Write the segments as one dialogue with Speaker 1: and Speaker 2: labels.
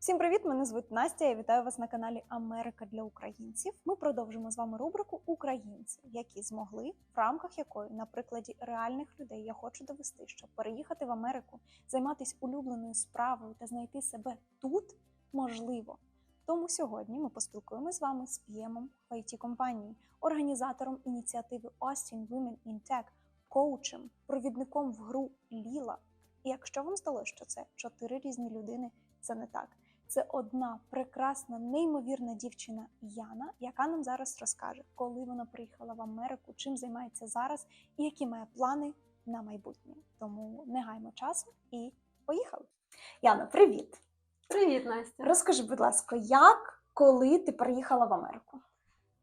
Speaker 1: Всім привіт! Мене звуть Настя. Я вітаю вас на каналі Америка для українців. Ми продовжимо з вами рубрику Українці, які змогли, в рамках якої, на прикладі реальних людей, я хочу довести, що переїхати в Америку, займатися улюбленою справою та знайти себе тут можливо. Тому сьогодні ми поспілкуємося з вами з п'ємом в it компанії, організатором ініціативи Austin Women in Tech, коучем, провідником в гру Ліла. І якщо вам здалося, що це чотири різні людини, це не так. Це одна прекрасна, неймовірна дівчина Яна, яка нам зараз розкаже, коли вона приїхала в Америку, чим займається зараз і які має плани на майбутнє. Тому не гаймо часу і поїхали. Яна, привіт!
Speaker 2: Привіт, Настя.
Speaker 1: Розкажи, будь ласка, як коли ти приїхала в Америку?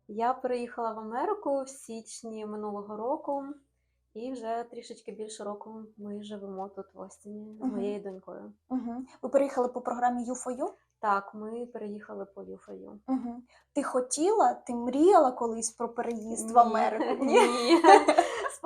Speaker 2: Я переїхала в Америку в січні минулого року, і вже трішечки більше року ми живемо тут в Остіні з моєю донькою.
Speaker 1: Угу. Ви переїхали по програмі U4U?
Speaker 2: Так, ми переїхали по Юфаю.
Speaker 1: Угу. Ти хотіла, ти мріяла колись про переїзд в Америку?
Speaker 2: Ні.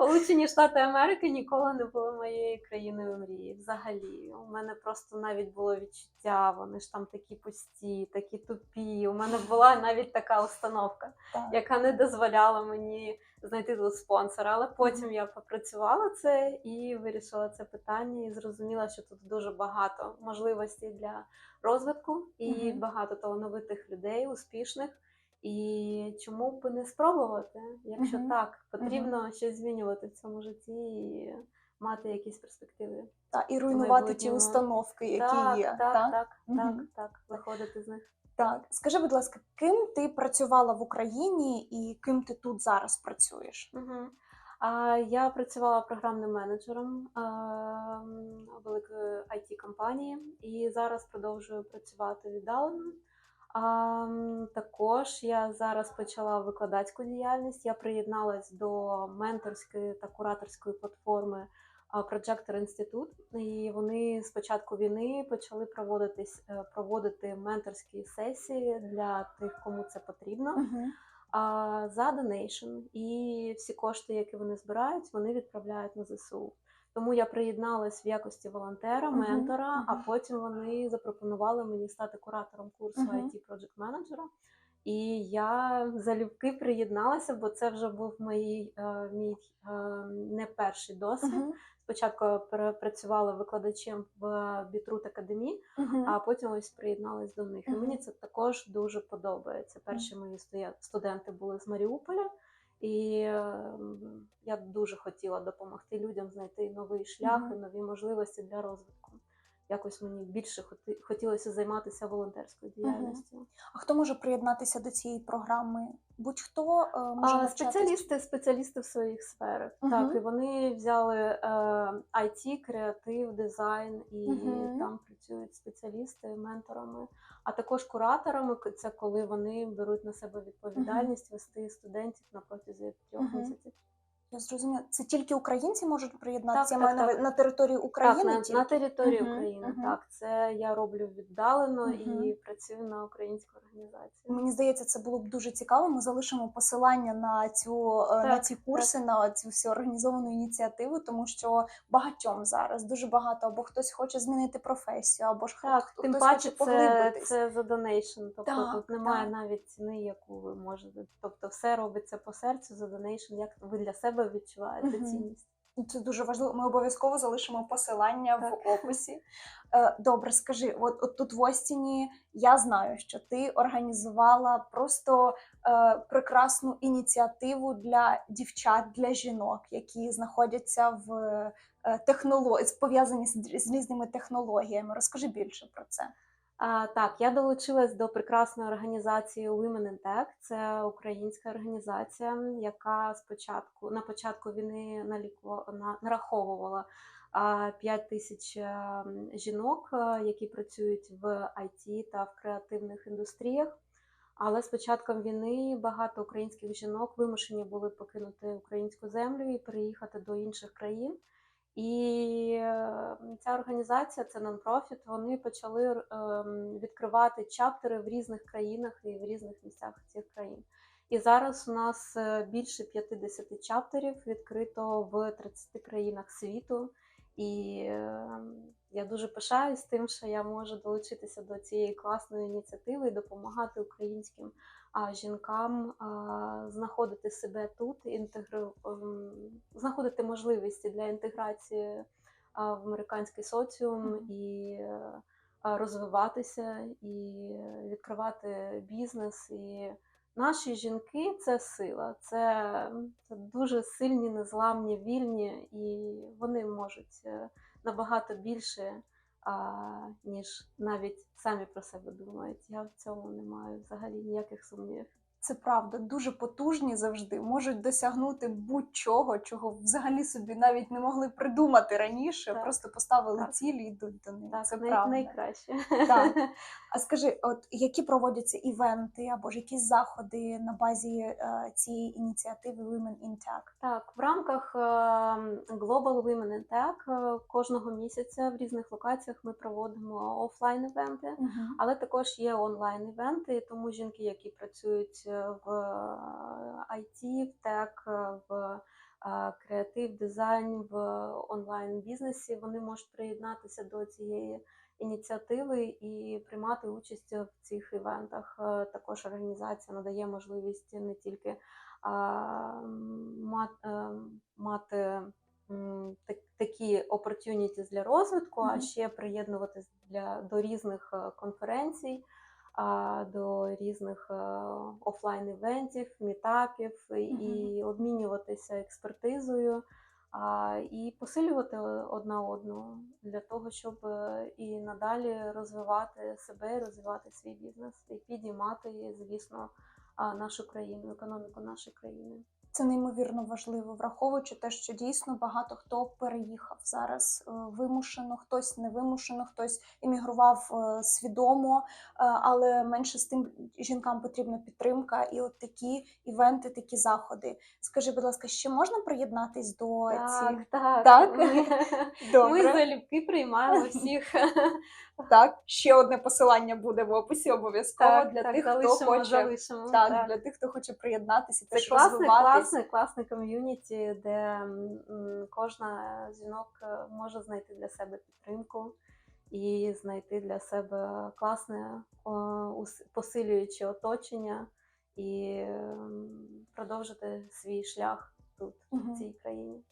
Speaker 2: Сполучені Штати Америки ніколи не були моєю країною мрії. Взагалі, у мене просто навіть було відчуття, вони ж там такі пусті, такі тупі. У мене була навіть така установка.
Speaker 1: Так.
Speaker 2: яка не дозволяла мені знайти тут спонсора. Але потім я попрацювала це і вирішила це питання, і зрозуміла, що тут дуже багато можливостей для розвитку і багато талановитих людей, успішних. І чому б не спробувати? Якщо
Speaker 1: Мгм.
Speaker 2: так, потрібно щось змінювати в цьому житті і мати якісь перспективи.
Speaker 1: Та, і руйнувати ті установки, які
Speaker 2: так,
Speaker 1: є.
Speaker 2: так,
Speaker 1: так?
Speaker 2: так, так,
Speaker 1: Мгм.
Speaker 2: так, виходити з них.
Speaker 1: Так, скажи, будь ласка, ким ти працювала в Україні і ким ти тут зараз працюєш?
Speaker 2: Угу. А, я працювала програмним менеджером а, великої it компанії і зараз продовжую працювати віддалено. А, також я зараз почала викладацьку діяльність. Я приєдналась до менторської та кураторської платформи Projector Institute. І вони з початку війни почали проводитись е, проводити менторські сесії для тих, кому це потрібно
Speaker 1: Угу.
Speaker 2: а, за донейшн. І всі кошти, які вони збирають, вони відправляють на ЗСУ. Тому я приєдналась в якості волонтера, ментора, а потім вони запропонували мені стати куратором курсу
Speaker 1: Мгм.
Speaker 2: IT Project Manager. І я залюбки приєдналася, бо це вже був мій, е, мій е, не перший досвід.
Speaker 1: Угу.
Speaker 2: Спочатку працювала викладачем в Бітрут Академії,
Speaker 1: Угу.
Speaker 2: а потім ось приєдналась до них. І мені це також дуже подобається. Перші мої студенти були з Маріуполя, і е, я дуже хотіла допомогти людям знайти новий шлях і нові можливості для розвитку. Якось мені більше хотілося займатися волонтерською діяльністю.
Speaker 1: А хто може приєднатися до цієї програми? Будь-хто е, може
Speaker 2: А, спеціалісти, спеціалісти в своїх сферах.
Speaker 1: Мгм.
Speaker 2: Так, і вони взяли е, IT, креатив, дизайн, і
Speaker 1: Мгм.
Speaker 2: там працюють спеціалісти менторами, а також кураторами. Це коли вони беруть на себе відповідальність вести студентів на протязі трьох
Speaker 1: Мгм.
Speaker 2: місяців.
Speaker 1: Я зрозуміла. Це тільки українці можуть приєднатися?
Speaker 2: Так, так, так.
Speaker 1: на території України
Speaker 2: так, на, на території
Speaker 1: Мгм,
Speaker 2: України.
Speaker 1: мгм.
Speaker 2: Так, це я роблю віддалено
Speaker 1: Мгм.
Speaker 2: і працюю на українську організацію.
Speaker 1: Мені здається, це було б дуже цікаво. Ми залишимо посилання на цю е, на ці курси, на цю всю організовану ініціативу, тому що багатьом зараз дуже багато, або хтось хоче змінити професію, або ж
Speaker 2: Так,
Speaker 1: хто-
Speaker 2: тим
Speaker 1: хтось
Speaker 2: паче
Speaker 1: хоче
Speaker 2: це, це за донейшн. Тобто
Speaker 1: Так,
Speaker 2: тут немає
Speaker 1: так.
Speaker 2: навіть ціни, яку ви можете. Тобто все робиться по серцю за донейшн, як ви для себе відчуваєте
Speaker 1: Мгм.
Speaker 2: цінність.
Speaker 1: Це дуже важливо. Ми обов'язково залишимо посилання
Speaker 2: Так.
Speaker 1: в описі. Е, Добре, скажи, от, от тут в Остіні я знаю, що ти організувала просто е, прекрасну ініціативу для дівчат, для жінок, які знаходяться в е, технолог... пов'язані з, з різними технологіями. Розкажи більше про це.
Speaker 2: Так, я долучилась до прекрасної організації Women in Tech. Це українська організація, яка спочатку на початку війни наліку нараховувала 5 тисяч е, жінок, е, які працюють в IT та в креативних індустріях. Але з початком війни багато українських жінок вимушені були покинути українську землю і переїхати до інших країн. І ця організація, це нон-профіт, вони почали ем, відкривати чаптери в різних країнах і в різних місцях цих країн. І зараз у нас е, більше 50 чаптерів відкрито в 30 країнах світу. І е, я дуже пишаюсь тим, що я можу долучитися до цієї класної ініціативи і допомагати українським а, жінкам а, знаходити себе тут, інтегру... ем, знаходити можливості для інтеграції а, в американський соціум і а, розвиватися, і відкривати бізнес. І наші жінки це сила, це, це дуже сильні, незламні, вільні, і вони можуть е, набагато більше, а, ніж навіть самі про себе думають. Я в цьому не маю взагалі ніяких сумнівів.
Speaker 1: Це правда, дуже потужні завжди можуть досягнути будь-чого, чого взагалі собі навіть не могли придумати раніше.
Speaker 2: Так.
Speaker 1: Просто поставили
Speaker 2: Так.
Speaker 1: цілі і йдуть до них.
Speaker 2: Так,
Speaker 1: Це
Speaker 2: най-
Speaker 1: правда.
Speaker 2: найкраще.
Speaker 1: Так. А скажи, от які проводяться івенти або ж якісь заходи на базі е, цієї ініціативи Women in Tech?
Speaker 2: Так, в рамках е, Global Women in Tech е, кожного місяця в різних локаціях ми проводимо офлайн івенти. Але також є онлайн-івенти, тому жінки, які працюють в IT, в тек, е, в креатив, дизайн, в онлайн-бізнесі, вони можуть приєднатися до цієї ініціативи і приймати участь в цих івентах. Е, Також організація надає можливість не тільки е, мати такі opportunities для розвитку, а ще приєднуватись для до різних е, конференцій, до різних е, офлайн івентів, мітапів і обмінюватися експертизою. І посилювати одна одну для того, щоб е, і надалі розвивати себе, розвивати свій бізнес і підіймати, звісно, нашу країну, економіку нашої країни.
Speaker 1: Це неймовірно важливо, враховуючи те, що дійсно багато хто переїхав зараз е, вимушено, хтось невимушено, хтось іммігрував е, свідомо, е, але менше з тим жінкам потрібна підтримка і от такі івенти, такі заходи. Скажи, будь ласка, ще можна приєднатись до
Speaker 2: Так,
Speaker 1: цих?
Speaker 2: так.
Speaker 1: Так?
Speaker 2: Ми, ми залюбки приймаємо всіх.
Speaker 1: Так, ще одне посилання буде в описі обов'язково для
Speaker 2: так,
Speaker 1: тих,
Speaker 2: залишимо,
Speaker 1: хто хоче
Speaker 2: залишимо.
Speaker 1: так,
Speaker 2: так.
Speaker 1: для тих, хто хоче приєднатися,
Speaker 2: Це
Speaker 1: теж
Speaker 2: класне, класне, класне ком'юніті, де кожна жінок е, може знайти для себе підтримку і знайти для себе класне посилююче оточення і продовжити свій шлях тут,
Speaker 1: Мгм.
Speaker 2: в цій країні.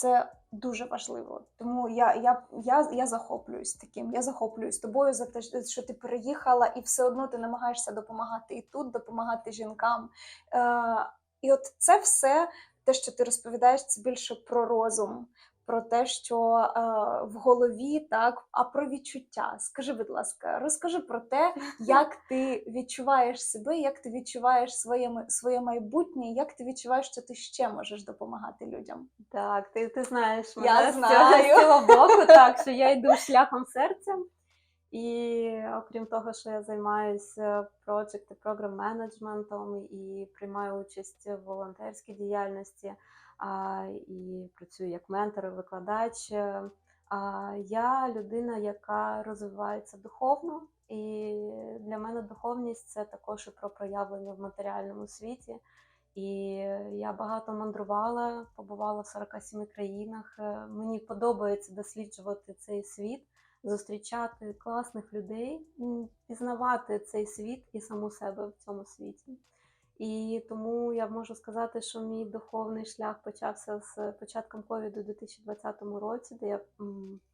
Speaker 1: Це дуже важливо. Тому я, я, я, я захоплююсь таким. Я захоплююсь тобою за те, що ти переїхала, і все одно ти намагаєшся допомагати і тут, допомагати жінкам. Е, і от це все, те, що ти розповідаєш, це більше про розум, про те, що е, в голові, так, а про відчуття. Скажи, будь ласка, розкажи про те, як ти відчуваєш себе, як ти відчуваєш своє, своє майбутнє, як ти відчуваєш, що ти ще можеш допомагати людям.
Speaker 2: Так, ти, ти знаєш
Speaker 1: Я
Speaker 2: мене з
Speaker 1: знаю.
Speaker 2: цього боку, так, що я йду шляхом серця. І окрім того, що я займаюся project і програм менеджментом і приймаю участь в волонтерській діяльності, і працюю як ментор викладач. е, А я людина, яка розвивається духовно, і для мене духовність це також і про проявлення в матеріальному світі. І я багато мандрувала, побувала в 47 країнах. Е, Мені подобається досліджувати цей світ, зустрічати класних людей, пізнавати цей світ і саму себе в цьому світі. І тому я можу сказати, що мій духовний шлях почався з початком ковіду у 2020 році, де я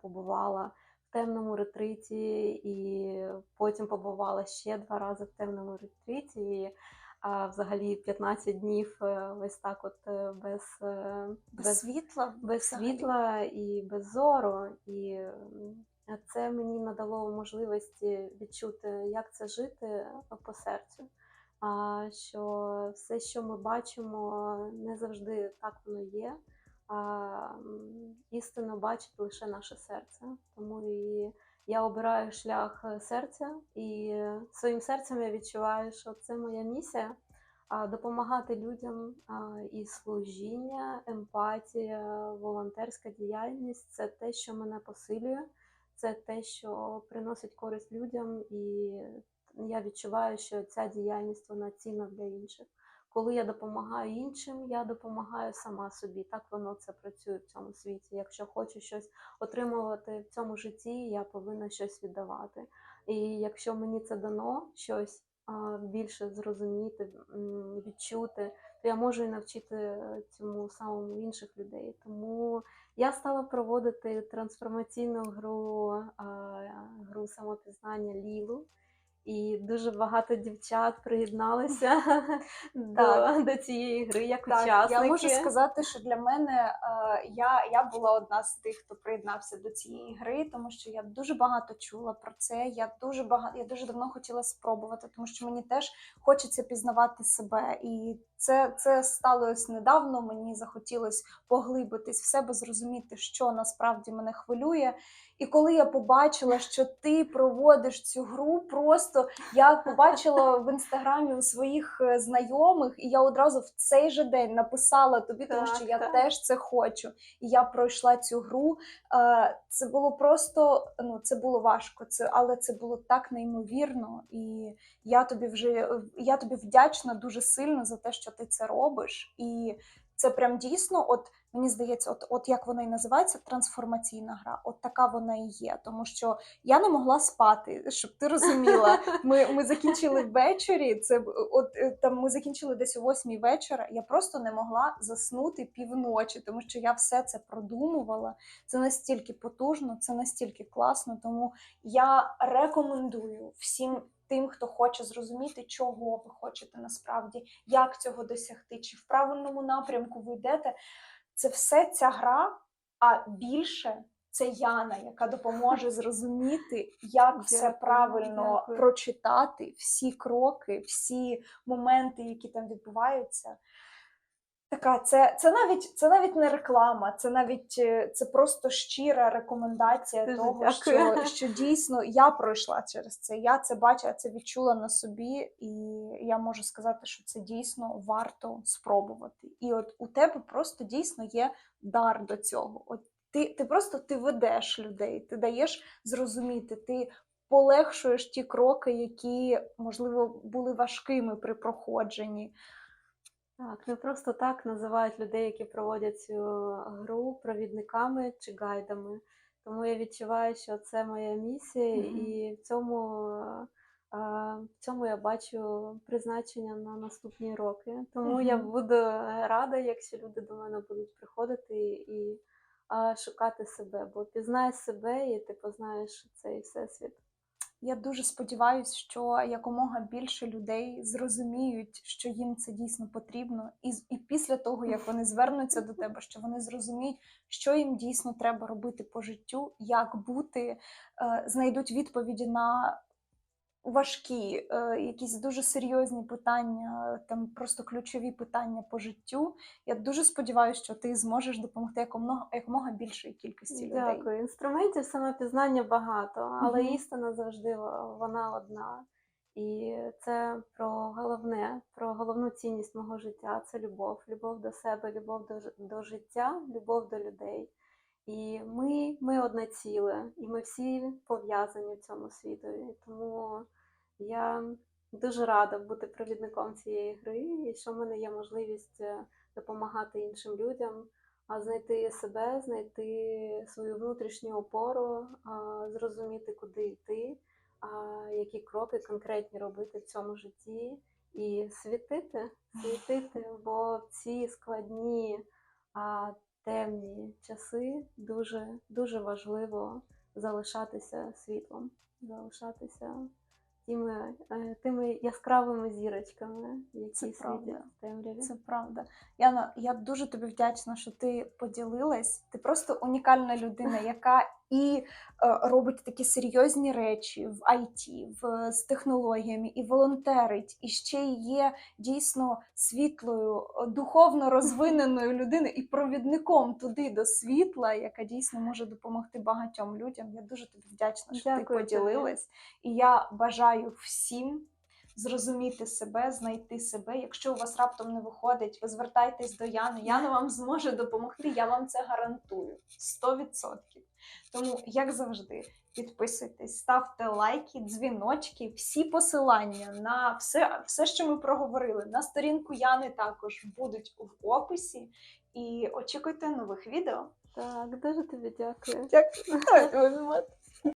Speaker 2: побувала в темному ретриті, і потім побувала ще два рази в темному ретриті. І, а, взагалі 15 днів е, ось так, от е, без, е,
Speaker 1: Без світла,
Speaker 2: без
Speaker 1: взагалі.
Speaker 2: світла і без зору. І це мені надало можливості відчути, як це жити по серцю. Що все, що ми бачимо, не завжди так воно є. Істину бачить лише наше серце. Тому і я обираю шлях е, серця, і своїм серцем я відчуваю, що це моя місія допомагати людям і служіння, емпатія, волонтерська діяльність це те, що мене посилює, це те, що приносить користь людям, і я відчуваю, що ця діяльність вона цінна для інших. коли я допомагаю іншим, я допомагаю сама собі. Так воно це працює в цьому світі. Якщо хочу щось отримувати в цьому житті, я повинна щось віддавати. І якщо мені це дано щось більше зрозуміти, відчути, то я можу і навчити цьому самому інших людей. Тому я стала проводити трансформаційну гру, гру самопізнання Лілу. І дуже багато дівчат приєдналися до, до цієї гри як
Speaker 1: Так,
Speaker 2: учасники.
Speaker 1: я можу сказати, що для мене е, я, я була одна з тих, хто приєднався до цієї гри, тому що я дуже багато чула про це. Я дуже багато, я дуже давно хотіла спробувати, тому що мені теж хочеться пізнавати себе. І це, це сталося недавно. Мені захотілося поглибитись в себе, зрозуміти, що насправді мене хвилює. І коли я побачила, що ти проводиш цю гру, просто я побачила в інстаграмі у своїх е, знайомих, і я одразу в цей же день написала тобі, тому що я теж це хочу. І я пройшла цю гру. Е, Це було просто ну це було важко, це але це було так неймовірно. І я тобі вже я тобі вдячна дуже сильно за те, що ти це робиш. І це прям дійсно, от мені здається, от, от як вона і називається, трансформаційна гра. От така вона і є. Тому що я не могла спати, щоб ти розуміла. Ми, ми закінчили ввечері. Це от е, там ми закінчили десь о восьмій вечора. Я просто не могла заснути півночі, тому що я все це продумувала. Це настільки потужно, це настільки класно. Тому я рекомендую всім тим, хто хоче зрозуміти, чого ви хочете насправді, як цього досягти, чи в правильному напрямку ви йдете. Це все ця гра, а більше це Яна, яка допоможе зрозуміти, як все правильно
Speaker 2: дякую.
Speaker 1: прочитати, всі кроки, всі моменти, які там відбуваються. Така, це, це навіть це навіть не реклама, це навіть е, це просто щира рекомендація
Speaker 2: Дуже
Speaker 1: того,
Speaker 2: дякую.
Speaker 1: що, що дійсно я пройшла через це. Я це бачила, це відчула на собі, і я можу сказати, що це дійсно варто спробувати. І от у тебе просто дійсно є дар до цього. От ти, ти просто ти ведеш людей, ти даєш зрозуміти, ти полегшуєш ті кроки, які можливо були важкими при проходженні.
Speaker 2: Так, не просто так називають людей, які проводять цю гру провідниками чи гайдами. Тому я відчуваю, що це моя місія,
Speaker 1: Мгм.
Speaker 2: і в цьому, е, в цьому я бачу призначення на наступні роки. Тому я буду рада, якщо люди до мене будуть приходити і е, шукати себе, бо пізнай себе і ти познаєш цей всесвіт.
Speaker 1: Я дуже сподіваюся, що якомога більше людей зрозуміють, що їм це дійсно потрібно, і, і після того, як вони звернуться до тебе, що вони зрозуміють, що їм дійсно треба робити по життю, як бути, е, знайдуть відповіді на важкі, е, якісь дуже серйозні питання, там просто ключові питання по життю. Я дуже сподіваюся, що ти зможеш допомогти якомога, якомога більшої кількості людей.
Speaker 2: Дякую. Інструментів самопізнання багато, але
Speaker 1: Мгм.
Speaker 2: істина завжди вона одна. І це про головне, про головну цінність мого життя це любов. Любов до себе, любов до, до життя, любов до людей. І ми, ми одне ціле, і ми всі пов'язані в цьому світові. Тому я дуже рада бути провідником цієї гри, і що в мене є можливість е, допомагати іншим людям, а знайти себе, знайти свою внутрішню опору, зрозуміти, куди йти, які кроки конкретні робити в цьому житті, і світити, світити, бо в ці складні темні часи дуже, дуже важливо залишатися світлом, залишатися тими, е, тими яскравими зірочками, які
Speaker 1: Це правда.
Speaker 2: темряві.
Speaker 1: Це правда. Яна, я дуже тобі вдячна, що ти поділилась. Ти просто унікальна людина, яка і е, робить такі серйозні речі в IT, в, з технологіями, і волонтерить, і ще є дійсно світлою, духовно розвиненою людиною і провідником туди до світла, яка дійсно може допомогти багатьом людям. Я дуже тобі вдячна, що ти
Speaker 2: Дякую тобі.
Speaker 1: поділилась. І я бажаю всім зрозуміти себе, знайти себе. Якщо у вас раптом не виходить, ви звертайтесь до Яни. Яна вам зможе допомогти. Я вам це гарантую. 100%. Тому, як завжди, підписуйтесь, ставте лайки, дзвіночки, всі посилання на все, все, що ми проговорили, на сторінку Яни також будуть в описі. І очікуйте нових відео.
Speaker 2: Так, дуже тобі дякую.
Speaker 1: Дякую.